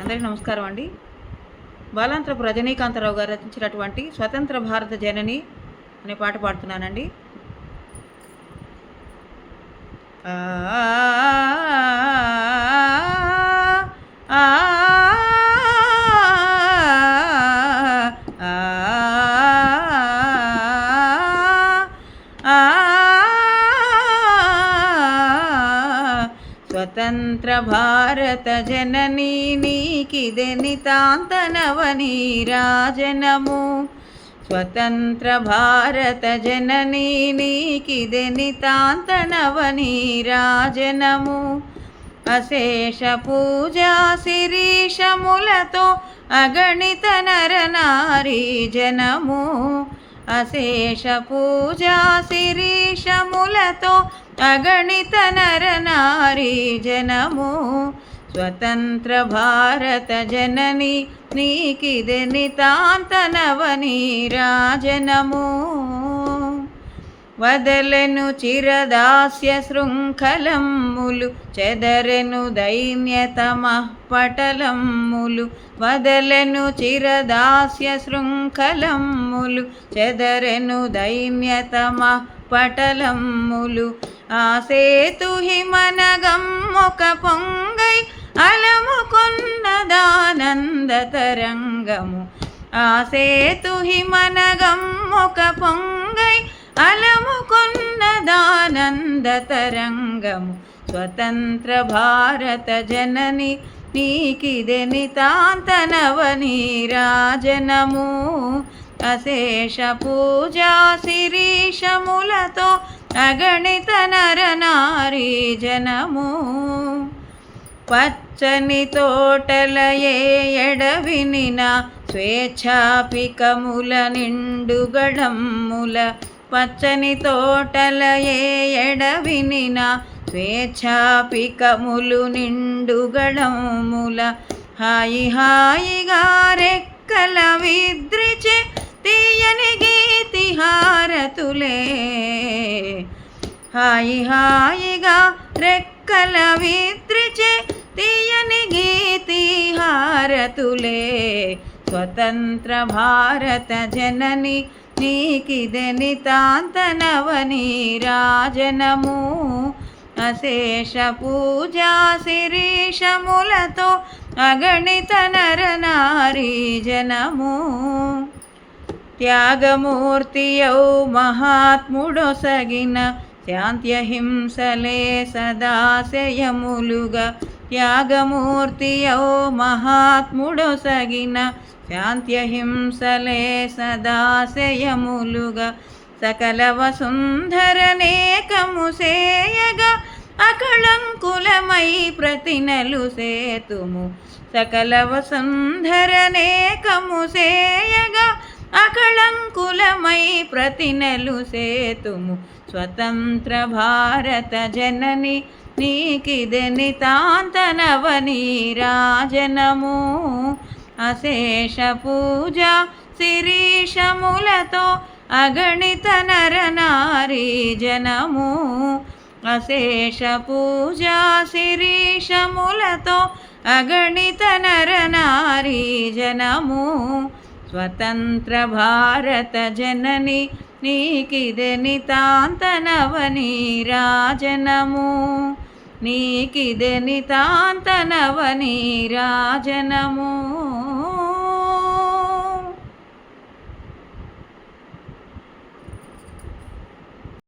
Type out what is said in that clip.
అందరికీ నమస్కారం అండి. బాలాంతరపు రజనీకాంతరావు గారు రచించినటువంటి స్వతంత్ర భారత జనని అనే పాట పాడుతున్నానండి. ఆ, స్వతంత్ర భారత జననీ నీకిదే నితాంతనవనీ రాజనము స్వతంత్ర భారత జననీ నీకిదే నితాంతనవనీ రాజనము అశేష పూజా శిరీషములతో అగణిత నర నారీ జనము అశేష పూజా శిరీషములతో అగణిత నర నారీ జనము స్వతంత్ర భారత జనని నీకిదే నితాంతనవని రాజనము వదలెను చిరదాస్య శృంఖలమ్ములు చెదరెను దైన్యతమ పటలమ్ములు వదలెను చిరదాస్య శృంఖలమ్ములు చెదరెను దైన్యతమ పటలమ్ములు ఆ సేతు హిమనగమ్మొక పొంగై అలముకున్నదానంద తరంగము ఆ సేతు హిమనగమ్మొక పొంగై అలముకున్నదానంద తరంగము స్వతంత్ర భారత జనని నీకిదె నితాంతనవని రాజనము అశేష పూజా శిరీషములతో అగణిత నర నారీ జనము. పచ్చని తోటలయే ఎడవినిన స్వేచ్ఛాపికముల నిండుగడమ్ముల పచ్చని తోటలయే ఎడవినిన స్వేచ్ఛాపికములు నిండుగడముల హాయి హాయిగా రెక్కల విద్రిచే తీయని గీతిహారతులే. హాయి హాయిగా రెక్కల విత్రిచే తీయని గీతి హారతులే. స్వతంత్ర భారత జనని నీకిదే నితాంతనవని రాజనము అశేష పూజా శిరీషములతో అగణిత నర నారీ జనము. త్యాగమూర్తియౌ మహాత్ముడొసగిన శాంత్యహింసలే సదాశయములుగా. త్యాగమూర్తి త్యాగమూర్తియౌ మహాత్ముడొసగిన. శాంత్యహింసలే సదాశయములుగా. సకల వసుంధరనేకము సేయగా. అకళంకులమై ప్రతినలు సేతుము. సకల వసుంధరనేకము సేయగా. అకళంకులమై ప్రతినలు సేతుము. స్వతంత్ర భారత జనని నీకిది నితాంతనవని రాజనము అశేష పూజ శిరీషములతో అగణిత నర నారీ జనము. అశేష పూజ శిరీషములతో అగణిత నర నారీ జనము. స్వతంత్ర భారత జనని నీకిదే నితాంతనవని రాజనము నీకిదే నితాంతనవని రాజనము